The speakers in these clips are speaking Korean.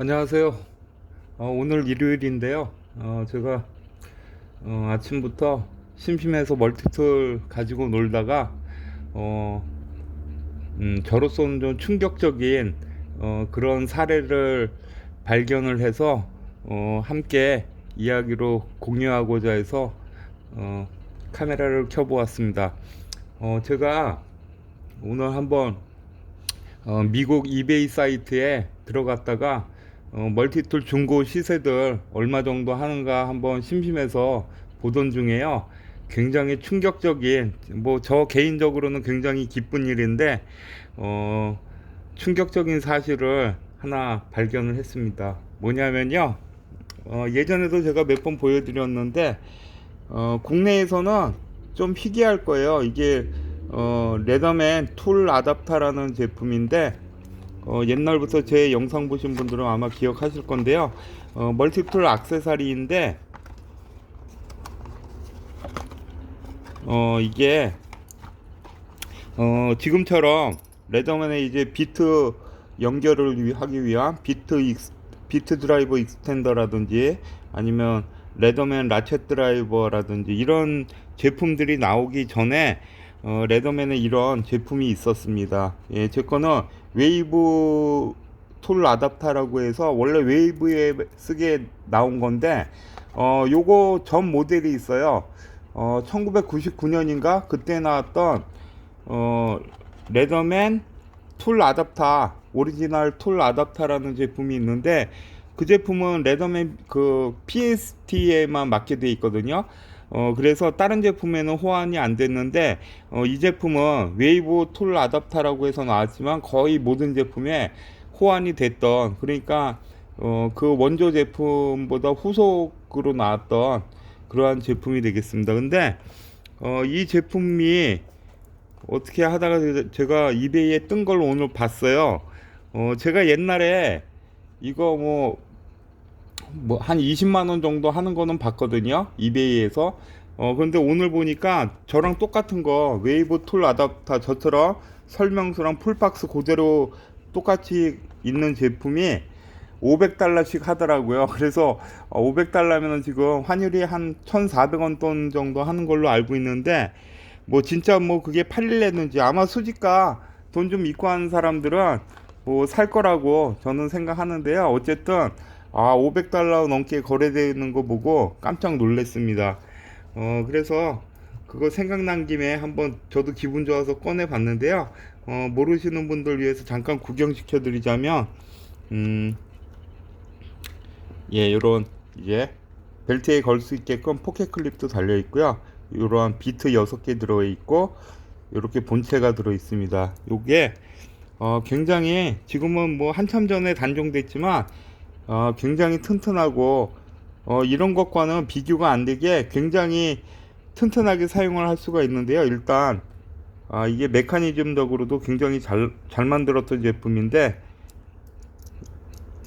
안녕하세요. 어, 오늘 일요일인데요. 어, 제가 어, 아침부터 심심해서 멀티툴 가지고 놀다가 어, 음, 저로서는 좀 충격적인 어, 그런 사례를 발견을 해서 어, 함께 이야기로 공유하고자 해서 어, 카메라를 켜보았습니다. 어, 제가 오늘 한번 어, 미국 이베이 사이트에 들어갔다가 어, 멀티툴 중고 시세들 얼마 정도 하는가 한번 심심해서 보던 중에요. 굉장히 충격적인 뭐 저 개인적으로는 굉장히 기쁜 일인데 어, 충격적인 사실을 하나 발견을 했습니다. 뭐냐면요. 어, 예전에도 제가 몇 번 보여드렸는데 어, 국내에서는 좀 희귀할 거예요. 이게 어, 레더맨 툴 아답터라는 제품인데 어, 옛날부터 제 영상 보신 분들은 아마 기억하실 건데요. 어, 멀티툴 액세서리인데 어, 이게 어, 지금처럼 레더맨의 이제 비트 연결을 위- 하기 위한 비트 익스, 비트 드라이버 익스텐더라든지 아니면 레더맨 라쳇 드라이버라든지 이런 제품들이 나오기 전에 어, 레더맨에 이런 제품이 있었습니다. 예, 제 거는 웨이브 툴 아답터라고 해서 원래 웨이브에 쓰게 나온 건데 어, 요거 전 모델이 있어요. 어, 1999년인가 그때 나왔던 어, 레더맨 툴 아답터 오리지널 툴 아답터라는 제품이 있는데 그 제품은 레더맨 그 PST에만 맞게 돼 있거든요. 어 그래서 다른 제품에는 호환이 안 됐는데 어, 이 제품은 웨이브 툴 아답터라고 해서 나왔지만 거의 모든 제품에 호환이 됐던 그러니까 어, 그 원조 제품보다 후속으로 나왔던 그러한 제품이 되겠습니다. 근데 어, 이 제품이 어떻게 하다가 제- 제가 이베이에 뜬 걸 오늘 봤어요. 어, 제가 옛날에 이거 뭐, 뭐, 한 20만 원 정도 하는 거는 봤거든요. 이베이에서. 어, 근데 오늘 보니까 저랑 똑같은 거, 웨이브 툴 아답터 저처럼 설명서랑 풀박스 그대로 똑같이 있는 제품이 500달러씩 하더라고요. 그래서 500달러면은 지금 환율이 한 1,400원 돈 정도 하는 걸로 알고 있는데, 뭐 진짜 뭐 그게 팔릴랬는지 아마 수지가 돈 좀 있고 하는 사람들은 뭐 살 거라고 저는 생각하는데요. 어쨌든 아 500달러 넘게 거래되는 거 보고 깜짝 놀랐습니다. 어 그래서 그거 생각난 김에 한번 저도 기분 좋아서 꺼내 봤는데요. 어 모르시는 분들 위해서 잠깐 구경시켜 드리자면 음 예, 요런 이제 벨트에 걸 수 있게끔 포켓 클립도 달려 있고요. 이러한 비트 6개 들어 있고 이렇게 본체가 들어 있습니다. 요게 어, 굉장히 지금은 뭐 한참 전에 단종됐지만 어, 굉장히 튼튼하고 어, 이런 것과는 비교가 안 되게 굉장히 튼튼하게 사용을 할 수가 있는데요. 일단 아, 이게 메커니즘적으로도 굉장히 잘, 잘 만들었던 제품인데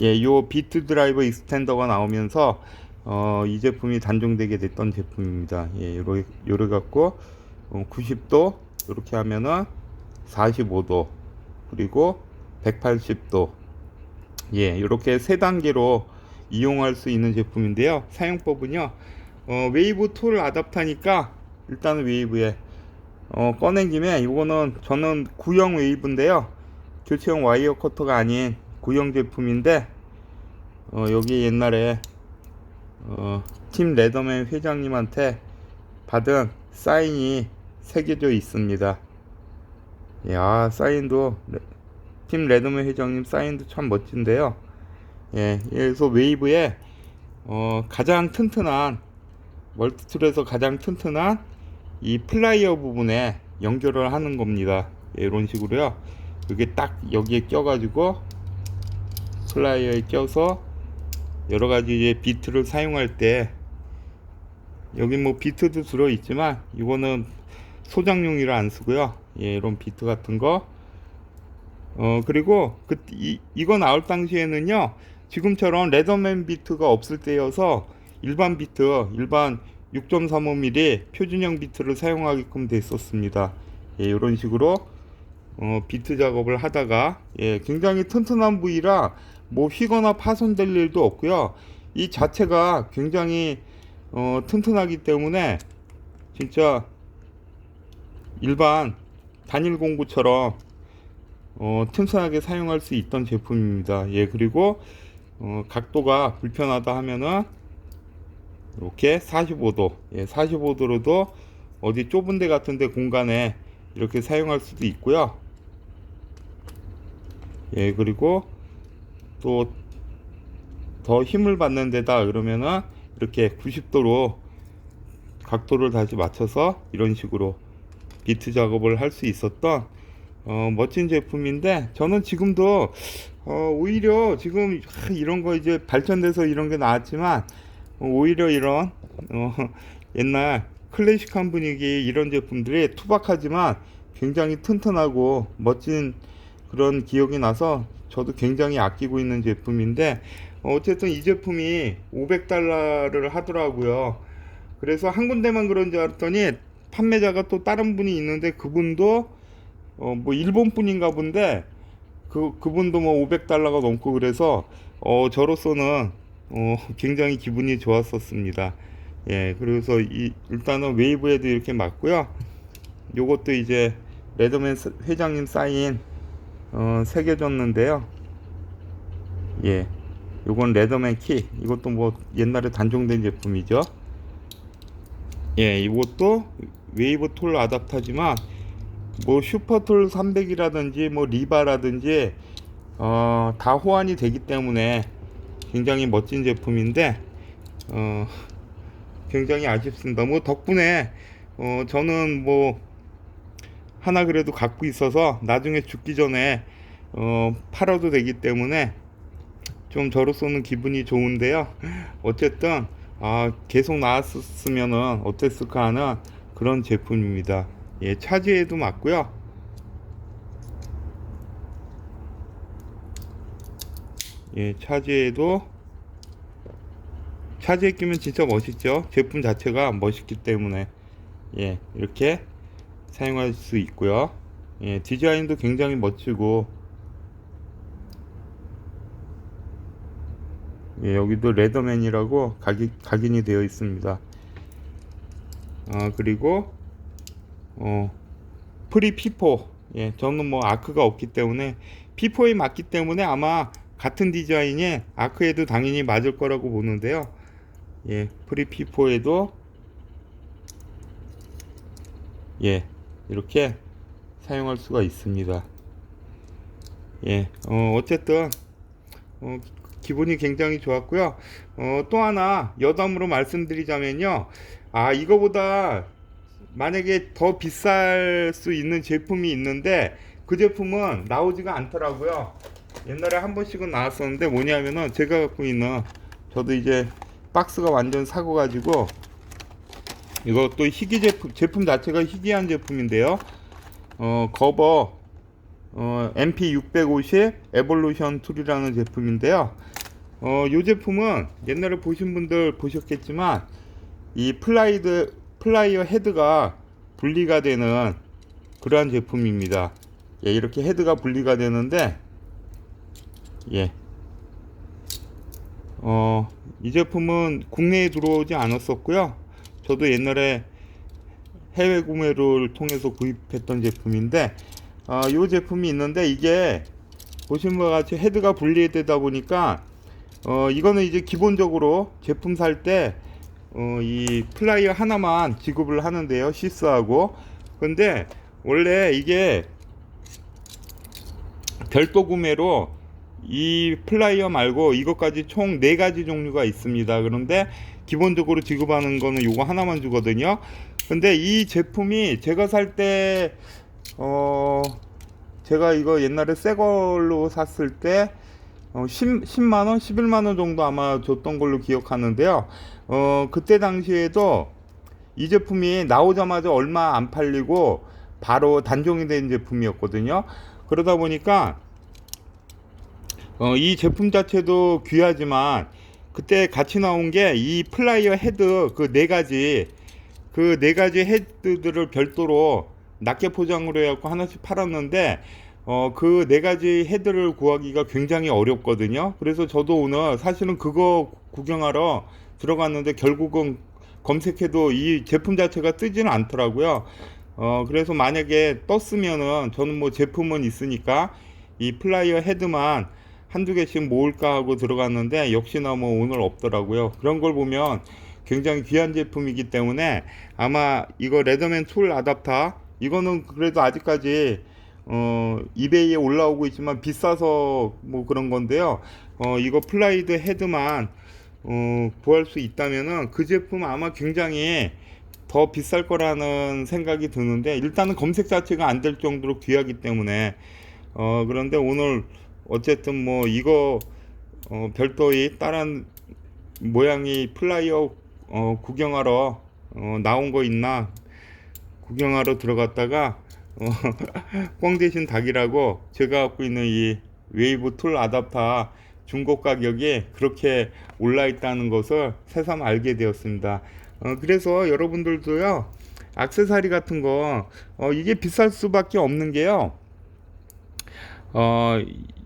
예, 요 비트 드라이버 익스텐더가 나오면서 어, 이 제품이 단종되게 됐던 제품입니다. 예, 요래, 요래 갖고 어, 90도 이렇게 하면은 45도 그리고 180도 예, 이렇게 세 단계로 이용할 수 있는 제품인데요. 사용법은요. 어, 웨이브 툴 아답터니까 일단은 웨이브에 어, 꺼낸 김에 이거는 저는 구형 웨이브인데요. 교체형 와이어 커터가 아닌 구형 제품인데 어, 여기 옛날에 어, 팀 레더맨 회장님한테 받은 사인이 새겨져 있습니다. 야 사인도 레- 팀 레더맨 회장님 사인도 참 멋진데요. 예, 그래서 웨이브에 어, 가장 튼튼한 멀티툴에서 가장 튼튼한 이 플라이어 부분에 연결을 하는 겁니다. 예, 이런 식으로요. 이게 딱 여기에 껴가지고 플라이어에 껴서 여러 가지 이제 비트를 사용할 때 여기 뭐 비트도 들어 있지만 이거는 소장용이라 안 쓰고요. 예, 이런 비트 같은 거. 어, 그리고 그, 이, 이거 나올 당시에는요, 지금처럼 레더맨 비트가 없을 때여서 일반 비트, 일반 6.35mm 표준형 비트를 사용하게끔 됐었습니다. 예, 이런 식으로 어, 비트 작업을 하다가 예, 굉장히 튼튼한 부위라 뭐 휘거나 파손될 일도 없고요. 이 자체가 굉장히 어, 튼튼하기 때문에 진짜 일반 단일 공구처럼 어, 튼튼하게 사용할 수 있던 제품입니다. 예, 그리고 어, 각도가 불편하다 하면은 이렇게 45도, 예, 45도로도 어디 좁은 데 같은데 공간에 이렇게 사용할 수도 있고요. 예, 그리고 또 더 힘을 받는 데다 그러면은 이렇게 90도로 각도를 다시 맞춰서 이런 식으로 비트 작업을 할 수 있었던 어, 멋진 제품인데 저는 지금도 어, 오히려 지금 하, 이런 거 이제 발전돼서 이런 게 나왔지만 어, 오히려 이런 어, 옛날 클래식한 분위기 이런 제품들이 투박하지만 굉장히 튼튼하고 멋진 그런 기억이 나서 저도 굉장히 아끼고 있는 제품인데 어, 어쨌든 이 제품이 500달러를 하더라고요. 그래서 한 군데만 그런 줄 알았더니 판매자가 또 다른 분이 있는데 그분도 어, 뭐 일본 분인가 본데 그 그분도 뭐 500달러가 넘고 그래서 어, 저로서는 어, 굉장히 기분이 좋았었습니다. 예, 그래서 이 일단은 웨이브에도 이렇게 맞고요. 요것도 이제 레더맨 스- 회장님 사인 어, 새겨졌는데요. 예, 요건 레더맨 키. 이것도 뭐 옛날에 단종된 제품이죠. 예, 이것도 웨이브 톨 아답터지만 뭐 슈퍼톨 300이라든지 뭐 리바라든지 어, 다 호환이 되기 때문에 굉장히 멋진 제품인데 어, 굉장히 아쉽습니다. 뭐 덕분에 어, 저는 뭐 하나 그래도 갖고 있어서 나중에 죽기 전에 어, 팔아도 되기 때문에 좀 저로서는 기분이 좋은데요. 어쨌든 아, 계속 나왔었으면은 어땠을까 하는 그런 제품입니다. 예, 차지에도 맞고요. 예, 차지에도 차지에 끼면 진짜 멋있죠. 제품 자체가 멋있기 때문에 예, 이렇게 사용할 수 있고요. 예, 디자인도 굉장히 멋지고 예, 여기도 레더맨이라고 각이, 각인이 되어 있습니다. 아, 그리고 어, 프리 피포. 예, 저는 뭐 아크가 없기 때문에 피포에 맞기 때문에 아마 같은 디자인에 아크에도 당연히 맞을 거라고 보는데요. 예, 프리 피포에도 예, 이렇게 사용할 수가 있습니다. 예, 어, 어쨌든 어, 기분이 굉장히 좋았고요. 어, 또 하나 여담으로 말씀드리자면요. 아, 이거보다 만약에 더 비쌀 수 있는 제품이 있는데 그 제품은 나오지가 않더라고요. 옛날에 한 번씩은 나왔었는데 뭐냐면은 제가 갖고 있는 저도 이제 박스가 완전 사고 가지고 이것도 희귀 제품 제품 자체가 희귀한 제품인데요. 어, 거버 어, MP650 에볼루션 툴이라는 제품인데요. 어, 이 제품은 옛날에 보신 분들 보셨겠지만 이 플라이드 플라이어 헤드가 분리가 되는 그러한 제품입니다. 예, 이렇게 헤드가 분리가 되는데 예. 어, 이 제품은 국내에 들어오지 않았었고요. 저도 옛날에 해외 구매를 통해서 구입했던 제품인데 어, 이 제품이 있는데 이게 보신 바와 같이 헤드가 분리되다 보니까 어, 이거는 이제 기본적으로 제품 살 때 어, 이 플라이어 하나만 지급을 하는데요 시스하고 근데 원래 이게 별도 구매로 이 플라이어 말고 이것까지 총네 가지 종류가 있습니다. 그런데 기본적으로 지급하는 거는 요거 하나만 주거든요. 근데 이 제품이 제가 살 때, 어, 제가 이거 옛날에 새 걸로 샀을 때, 어, 10, 10만원, 11만원 정도 아마 줬던 걸로 기억하는데요. 어, 그때 당시에도 이 제품이 나오자마자 얼마 안 팔리고 바로 단종이 된 제품이었거든요. 그러다 보니까 어, 이 제품 자체도 귀하지만 그때 같이 나온 게 이 플라이어 헤드 그 네 가지 그 네 가지 헤드들을 별도로 낱개 포장으로 해갖고 하나씩 팔았는데 어, 그 네 가지 헤드를 구하기가 굉장히 어렵거든요. 그래서 저도 오늘 사실은 그거 구경하러 들어갔는데 결국은 검색해도 이 제품 자체가 뜨지는 않더라고요. 어, 그래서 만약에 떴으면은 저는 뭐 제품은 있으니까 이 플라이어 헤드만 한두 개씩 모을까 하고 들어갔는데 역시나 뭐 오늘 없더라고요. 그런 걸 보면 굉장히 귀한 제품이기 때문에 아마 이거 레더맨 툴 아답터 이거는 그래도 아직까지 어 이베이에 올라오고 있지만 비싸서 뭐 그런 건데요. 어 이거 플라이드 헤드만 어 구할 수 있다면은 그 제품 아마 굉장히 더 비쌀 거라는 생각이 드는데 일단은 검색 자체가 안 될 정도로 귀하기 때문에 어 그런데 오늘 어쨌든 뭐 이거 어 별도의 다른 모양이 플라이어 어 구경하러 어 나온 거 있나? 구경하러 들어갔다가 어, 꽝 대신 닭이라고 제가 갖고 있는 이 웨이브 툴 아답터 중고 가격이 그렇게 올라 있다는 것을 새삼 알게 되었습니다. 어, 그래서 여러분들도요, 악세사리 같은 거, 어, 이게 비쌀 수밖에 없는 게요, 어,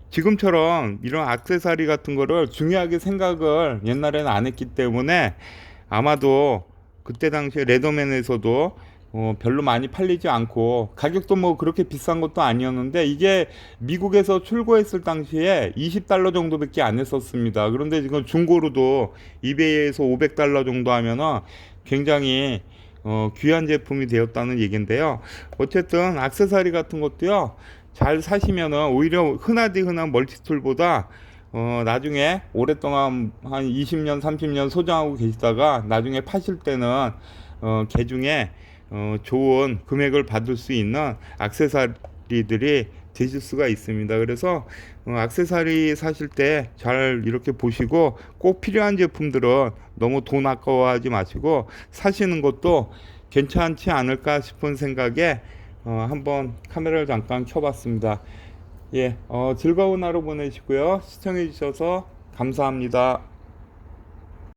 지금처럼 이런 악세사리 같은 거를 중요하게 생각을 옛날에는 안 했기 때문에 아마도 그때 당시에 레더맨에서도 어, 별로 많이 팔리지 않고 가격도 뭐 그렇게 비싼 것도 아니었는데 이게 미국에서 출고했을 당시에 20달러 정도밖에 안 했었습니다. 그런데 지금 중고로도 이베이에서 500달러 정도 하면은 굉장히 어, 귀한 제품이 되었다는 얘긴데요. 어쨌든 악세사리 같은 것도요. 잘 사시면은 오히려 흔하디 흔한 멀티툴보다 어, 나중에 오랫동안 한 20년, 30년 소장하고 계시다가 나중에 파실 때는 어, 개중에 어, 좋은 금액을 받을 수 있는 악세사리들이 되실 수가 있습니다. 그래서 어, 악세사리 사실 때 잘 이렇게 보시고 꼭 필요한 제품들은 너무 돈 아까워하지 마시고 사시는 것도 괜찮지 않을까 싶은 생각에 어, 한번 카메라를 잠깐 켜봤습니다. 예, 어, 즐거운 하루 보내시고요. 시청해 주셔서 감사합니다.